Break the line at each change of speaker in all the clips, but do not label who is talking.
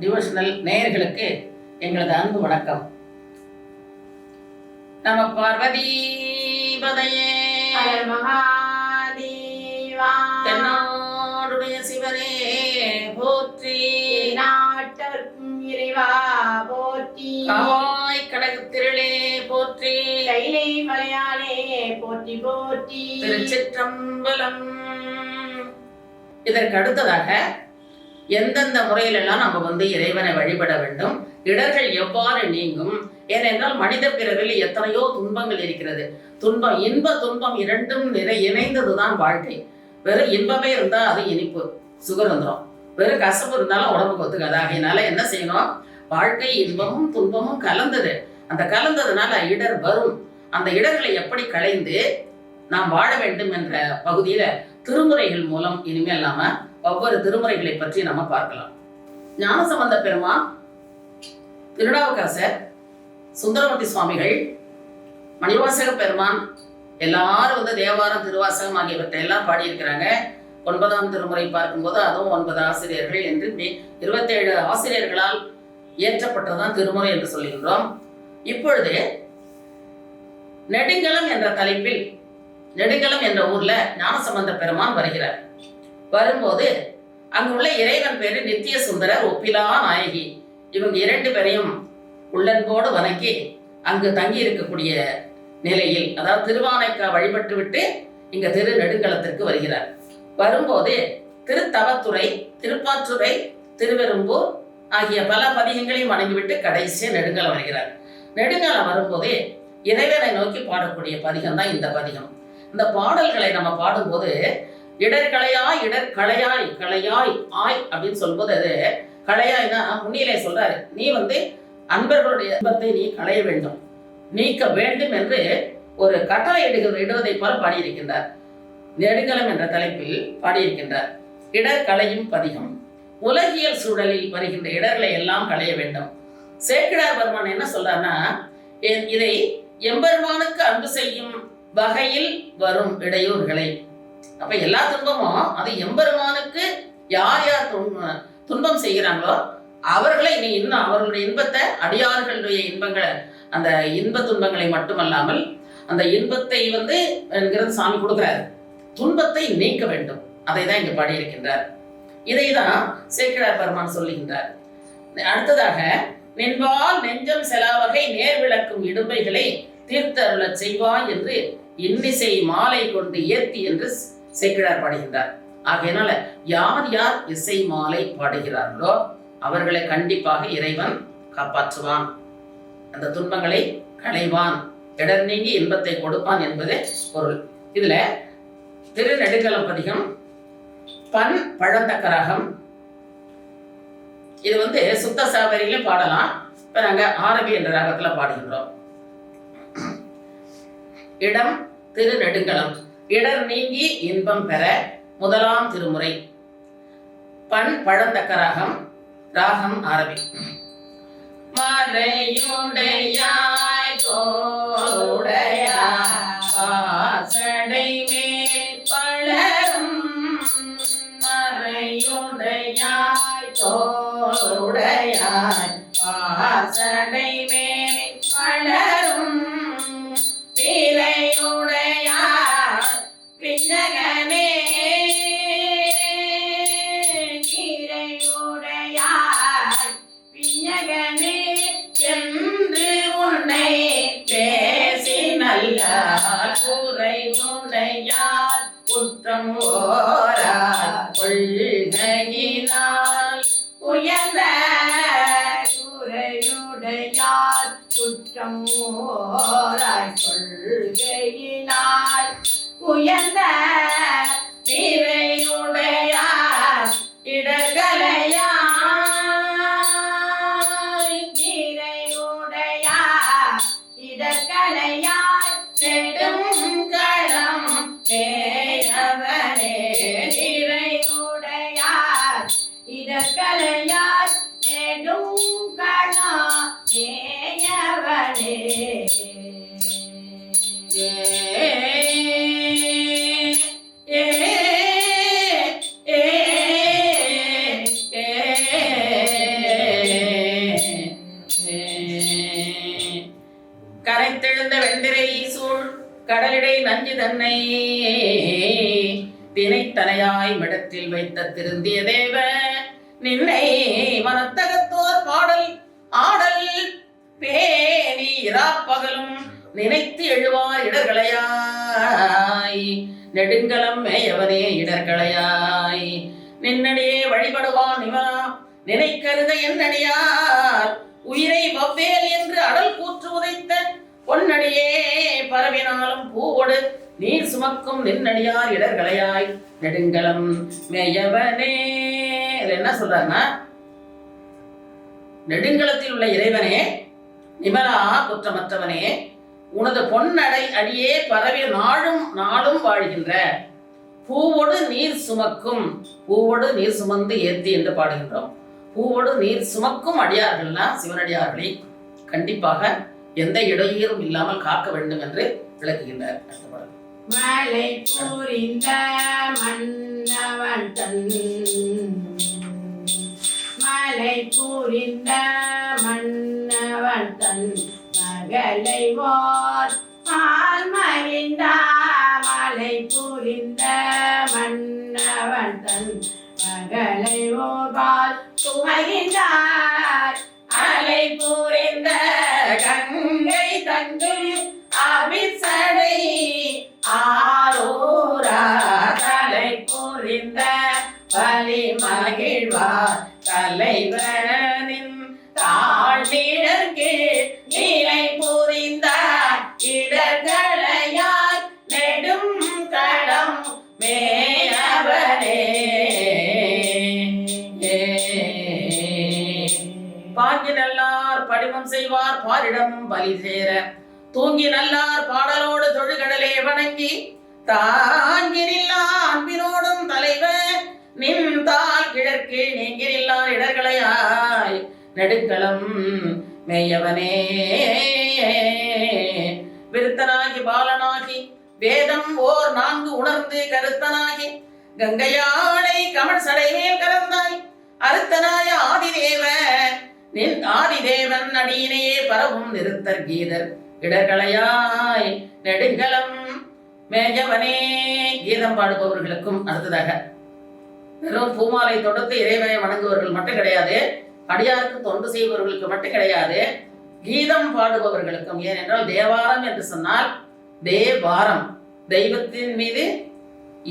Devotional நேயர்களுக்கு எங்களது அன்பு வணக்கம். நம பார்வதி தென்னாடுடைய சிவனே போற்றி.
நாட்டவர்க்கும் இறைவா போற்றி.
காவாய் கடகத்திரளே போற்றி.
கைலை மலையாளே போற்றி போற்றி.
திருச்சிற்றம்பலம். இதற்கு அடுத்ததாக எந்தெந்த முறையிலெல்லாம் நம்ம வந்து இறைவனை வழிபட வேண்டும் இடர்கள் எவ்வாறு நீங்கும் ஏனென்றால் மனித பிறவில் எத்தனையோ துன்பங்கள் இருக்கிறது. துன்பம் இன்ப துன்பம் இரண்டும் நிறை இணைந்ததுதான் வாழ்க்கை. வெறும் இன்பமே இருந்தால் அது இனிப்பு சுகர் வந்துடும் வெறும் கசப்பு இருந்தாலும் உடம்புக்கு ஒத்துக்காது. ஆகையினால என்ன செய்யணும்? வாழ்க்கை இன்பமும் துன்பமும் கலந்தது. அந்த கலந்ததுனால இடர் வரும். அந்த இடர்களை எப்படி களைந்து நாம் வாழ வேண்டும் என்ற பகுதியில திருமுறைகள் மூலம் இனிமேல் நாம ஒவ்வொரு திருமுறைகளை பற்றி நம்ம பார்க்கலாம். ஞானசம்பந்த பெருமான் திருநாவுக்கரசர் சுந்தரமூர்த்தி சுவாமிகள் மணிவாசக பெருமான் எல்லாரும் வந்து தேவாரம் திருவாசகம் ஆகியவற்றை எல்லாம் பாடியிருக்கிறாங்க. ஒன்பதாம் திருமுறை பார்க்கும்போது அதுவும் ஒன்பது ஆசிரியர்கள் என்று மே- இருபத்தேழு ஆசிரியர்களால் இயற்றப்பட்டதுதான் திருமுறை என்று சொல்லுகின்றோம் இப்பொழுது நெடுங்கலம் என்ற தலைப்பில் நெடுங்கலம் என்ற ஊர்ல ஞானசம்பந்த பெருமான் வருகிறார். வரும்போது அங்குள்ள இறைவன் பேரு நித்திய சுந்தரர் ஒப்பிலா நாயகி. இவங்க இரண்டு பேரையும் உள்ளன்போடு வணங்கி அங்கு தங்கி இருக்கக்கூடிய நிலையில் அதாவது திருவானைக்கா வழிபட்டு விட்டு இங்க திரு நெடுங்களத்திற்கு வருகிறார். வரும்போது திருத்தவத்துறை திருப்பாற்றுறை திருவெரும்பூர் ஆகிய பல பதிகங்களையும் வணங்கிவிட்டு கடைசியாக நெடுங்கலம் வருகிறார். நெடுங்காலம் வரும்போதே இறைவனை நோக்கி பாடக்கூடிய பதிகம் தான் இந்த பதிகம். இந்த பாடல்களை நம்ம பாடும்போது இடர்களையாய் இடர்களையாய் களையாய் ஆய் அப்படின்னு சொல்லும்போது அது களையாய்னா முன்னிலே சொல்றாரு. நீ வந்து அன்பர்களுடைய இன்பத்தை நீ களைய வேண்டும். நீக்க வேண்டும் என்று ஒரு கட்டளை இடுகிற இடுவதை போல பாடியிருக்கின்றார். நெடுங்கலம் என்ற தலைப்பில் பாடியிருக்கின்றார். இடர் களையும் பதிகம். உலகியல் சூழலில் வருகின்ற இடர்களை எல்லாம் களைய வேண்டும். சேக்கிடார் பெருமான் என்ன சொல்றாருன்னா இதை எம்பெருமானுக்கு அன்பு செய்யும் வகையில் வரும் இடையூறுகளை அப்ப எல்லா துன்பமும் அது எம்பெருமானுக்கு யார் யார் துன்பம் செய்கிறாங்களோ அவர்களை நீ இன்னும் அவர்களுடைய இன்பத்தை அடியார்களுடைய இன்பங்களை அந்த இன்ப துன்பங்களை மட்டுமல்லாமல் அந்த இன்பத்தை வந்து என்கிறது சாமி கொடுக்கிறார். துன்பத்தை நீக்க வேண்டும். அதை தான் இங்க பாடியிருக்கின்றார். இதை தான் சேக்கிழார் பெருமான் சொல்லுகின்றார். அடுத்ததாக நின்பால் நெஞ்சம் செலாவகை நேர் விளக்கும் இடும்பைகளை தீர்த்தருளச் செய்வாய் என்று இன்னிசை மாலை கொண்டு ஏத்தி என்று சேக்கிழார் பாடுகின்றார். ஆகையினால யார் யார் இசை மாலை பாடுகிறார்களோ அவர்களை கண்டிப்பாக இறைவன் காப்பாற்றுவான். அந்த துன்பங்களை களைவான். இடர் நீங்கி இன்பத்தை கொடுப்பான் என்பதே பொருள். இதுல திருநெடுங்கலம் பதிகம் பண் பழந்தக்கரகம். இது வந்து சுத்த சாவரியிலும் பாடலாம். இப்ப நாங்க ஆரபி என்ற ராகத்துல பாடுகின்றோம். இடம் திருநெடுங்களம். இடர் நீங்கி இன்பம் பெற முதலாம் திருமுறை. பண் பழந்தக்க ராகம் ராகம் ஆரம்பி மறையுடையாய் தோடையாய் குற்றம் ஓரார் கொள்கையினால் உயர்ந்த
குறையுடையார் குற்றம் ஓராய் கொள்கையினால் உயர்ந்த நீரையுடையார் இடர்களையாய் நீரையுடையார் இடர்களையாய் நெடும்
தன்னை தினைத்தனையாய் மடத்தில் வைத்த திருந்திய தேவ நின்னை மனத்தகத்தோர் பாடல் ஆடல் பேணி இராப்பகலும் நினைத்து எழுவார் இடர்களையாய். நெடுங்கலம் மேயவனே இடர்களையாய். நின்னடியே வழிபடுவான் இவனா நினைக்கருத என்னடியார். உயிரை வவ்வேல் என்று அடல் கூற்று உதைத்த பொன்னடியே பரவினாலும் பூவொடு நீர் சுமக்கும் நின்னடியார் இடர்களையாய் நெடுங்கலம் மேயவனே. என்ன சொல்றாருன்னா நெடுங்கலத்தில் உள்ள இறைவனே நிமலா குற்றமற்றவனே உனது பொன்னடை அடியே பரவி நாளும் நாளும் வாழ்கின்ற பூவோடு நீர் சுமக்கும் பூவோடு நீர் சுமந்து ஏத்தி என்று பாடுகின்றோம். பூவோடு நீர் சுமக்கும் அடியார்கள்லாம் சிவனடியார்களை. கண்டிப்பாக எந்த இடையூறும் இல்லாமல் காக்க வேண்டும் என்று விளக்குகின்றார் அடுத்த பாடல்.
மலை புரிந்த மன்னவன் தன் மலை புரிந்த மன்னவன் தன் மகளை ஓர் ஆழ்மறிந்த மலை புரிந்த மன்னவன் தன் மகளை ஓர்பால் சுமகின்றார் அலை புரிந்த கண்
பாங்கி நல்லார் படிமம் செய்வார் பாரிடம் பலி சேர. தூங்கி நல்லார் பாடலோடு தொழுகடலே வணங்கி தாங்கிரில்லா அன்பினோடும் தலைவர் நின்றால் கிழக்கு நீங்கி இடர்களையாய் நெடுக்களம் மேயவனே. விருத்தனாகி பாலனாகி வேதம் ஓர் நான்கு உணர்ந்து கருத்தனாகி கங்கையானை கமல் சடைமேல் கலந்தாய் அருத்தனாய ஆதிதேவ நின் ஆதிதேவன் அடியினையே பரவும் நிறுத்தர் கீதர். இடர்களையாய் நெடுங்கலம் மேஜவனே. கீதம் பாடுபவர்களுக்கும் அடுத்ததாக வெறும் பூமாலை தொடர்ந்து இறைவனை வணங்குபவர்கள் மட்டும் கிடையாது அடியாருக்கு தொண்டு செய்பவர்களுக்கு மட்டும் கிடையாது கீதம் பாடுபவர்களுக்கும். ஏனென்றால் தேவாரம் என்று சொன்னால் தேவாரம். தெய்வத்தின் மீது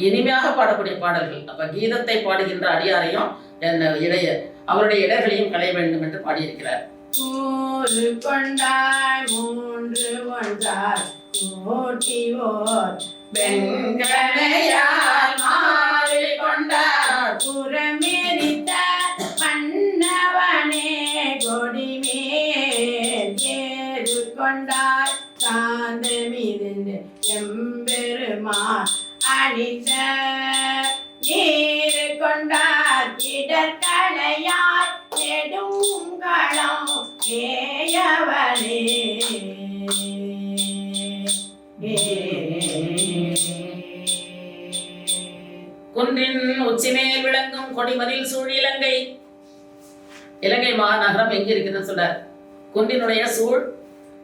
இனிமையாக பாடக்கூடிய பாடல்கள். அப்ப கீதத்தை பாடுகின்ற அடியாரையும் என்ன இடைய அவருடைய இடர்களையும் களைய வேண்டும் என்று பாடியிருக்கிறார்.
மூன்று கொண்டாய் மூன்று ஒன்றார் கோட்டி ஓர்
வெங்களையால் மாறி கொண்டார்.
புறமெரித்த மன்னவனே கொடிமேல் ஏறு கொண்டாய் சாந்தமிருந்து எம்பெருமா அணிந்த
கொடிமதில் சூழ் இலங்கை. இலங்கை மாநகரம் எங்க இருக்குதுன்னு சொல்றார். குன்றினுடைய சூழ்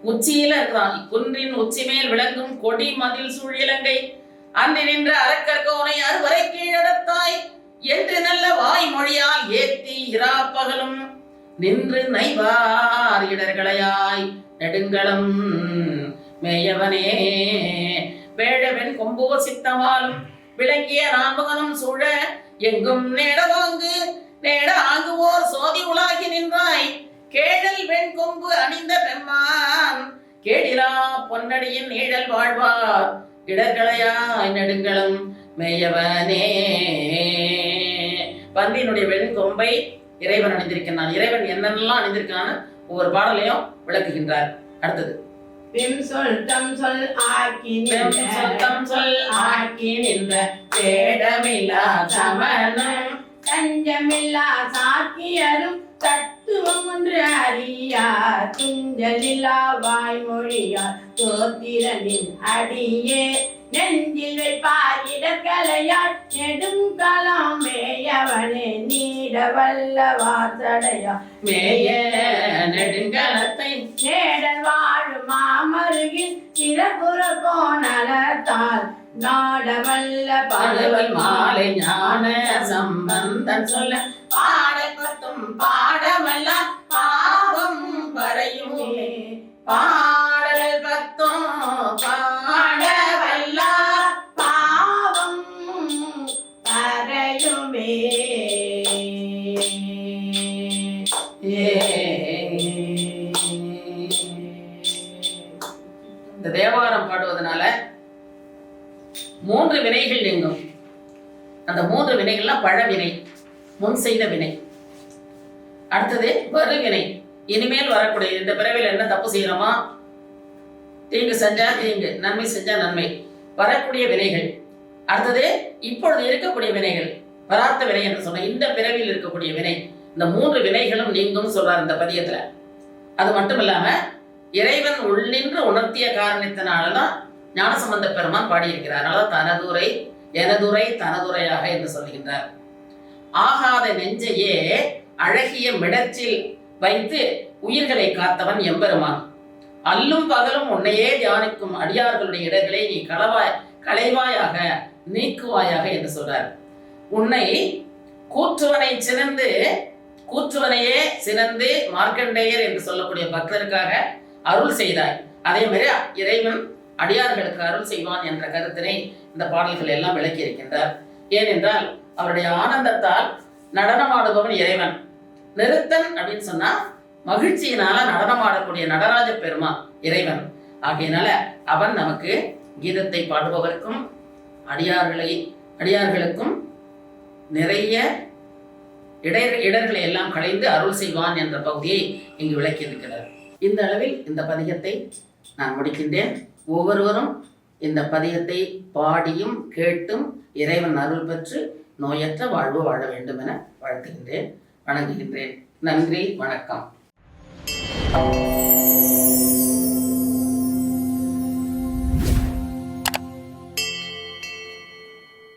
உச்சியில இருக்கிறான். குன்றின் உச்சிமேல் விளங்கும் கொடி மதில் சூழ் இலங்கை. அன்று நின்ற அரக்கர்கோனை அறுவரை கீழடத்தாய் என்று நல்ல வாய்மொழியால் ஏத்தி இரா பகலும் நின்று நைவார் இடர்களையாய். நெடுங்களம் மேயவனே வேழவன் கொம்போ சித்தமாலும் விளங்கிய நான்முகனும் சூழ எங்கும் நேடவாங்கு நேட ஆங்குவோர் சோதி உலாகி நின்றாய். கேடல் வெண் கொம்பு அணிந்த பெம்மான் கேடிலா பொன்னடியின் நீழல் வாழ்வார். இடர்களையாய் நெடுங்களம் மேயவனே. பந்தியினுடைய வெண் கொம்பை இறைவன் அணிந்திருக்கிறான் இறைவன் என்னென்னலாம் அணிந்திருக்கான்னு ஒவ்வொரு பாடலையும் விளக்குகின்றார். அடுத்தது.
பிம் சொல் தம் சொல் ஆக்கி நின்ற.
சொத்தம் சொல் ஆக்கி நின்ற. வேடமில்லா சமணம்.
தஞ்சமில்லா சாக்கியரும் தத்துவம் ஒன்று அறியார். துஞ்சலில்லா வாய்மொழியார் தோத்திரனின் அடியே. நெஞ்சில் வைப்பார் இடக்கலையார். நெடுங்கலாம் மேயவனே நீட வல்ல வாசடையா
மேய நெடுங்கலத்தை
நேடல் வாழும் மாமருகில் சிறப்புற கோணலத்தால் நாடவல்ல
பாடுவல் மாலை ஞான சம்பந்தன் சொல்ல பாடல் பத்தும் அந்த மூன்று வினைகள்லாம் பழவினை முன் செய்த வினை. அடுத்தது வருவினை இனிமேல் வரக்கூடிய இந்த பிறவியில் என்ன தப்பு செய்யறோமா தீங்கு செஞ்சா தீங்கு நன்மை செஞ்சா நன்மை. வரக்கூடிய வினைகள். அடுத்தது இப்பொழுது இருக்கக்கூடிய வினைகள். வராத்த வினை என்று சொன்ன இந்த பிறவியில் இருக்கக்கூடிய வினை. இந்த மூன்று வினைகளும் நீங்கும் சொல்றார் இந்த பதியத்துல அது மட்டும் இல்லாம இறைவன் உள்ளின்று உணர்த்திய காரணத்தினாலதான் ஞானசம்பந்த பெருமான் பாடியிருக்கிறார். அதனால தனதுரை எனதுரை தனதுரையாக என்று சொல்கின்றார் ஆகாத நெஞ்சையே அழகிய மிடச்சில் வைத்து உயிர்களை காத்தவன் எம்பெருமான். அல்லும் பகலும் உன்னையே தியானிக்கும் அடியார்களுடைய இடர்களை நீ களவாய் களைவாயாக நீக்குவாயாக என்று சொல்றார். உன்னை கூற்றுவனை சினந்து கூற்றுவனையே சினந்து மார்க்கண்டேயர் என்று சொல்லக்கூடிய பக்தருக்காக அருள் செய்தார் அதே மாதிரி இறைவன் அடியார்களுக்கு அருள் செய்வான் என்ற கருத்தினை இந்த பாடல்கள் எல்லாம் விளக்கி இருக்கின்றார் ஏனென்றால் அவருடைய ஆனந்தத்தால் நடனமாடுபவன் இறைவன். நிறுத்தன் அப்படின்னு சொன்னா மகிழ்ச்சியினால நடனமாடக்கூடிய நடராஜ பெருமா இறைவன். ஆகையினால அவன் நமக்கு கீதத்தை பாடுபவருக்கும் அடியார்களை அடியார்களுக்கும் நிறைய இடர் இடர்களை எல்லாம் களைந்து அருள் செய்வான் என்ற பகுதியை இங்கு விளக்கியிருக்கிறார். இந்த அளவில் இந்த பதிகத்தை நான் முடிக்கின்றேன். ஒவ்வொருவரும் இந்த பதியத்தை பாடியும் கேட்டும் இறைவன் அருள் பெற்று நோயற்ற வாழ்வு வாழ வேண்டும் என வாழ்த்துகின்றேன். வணங்குகின்றேன். நன்றி. வணக்கம்.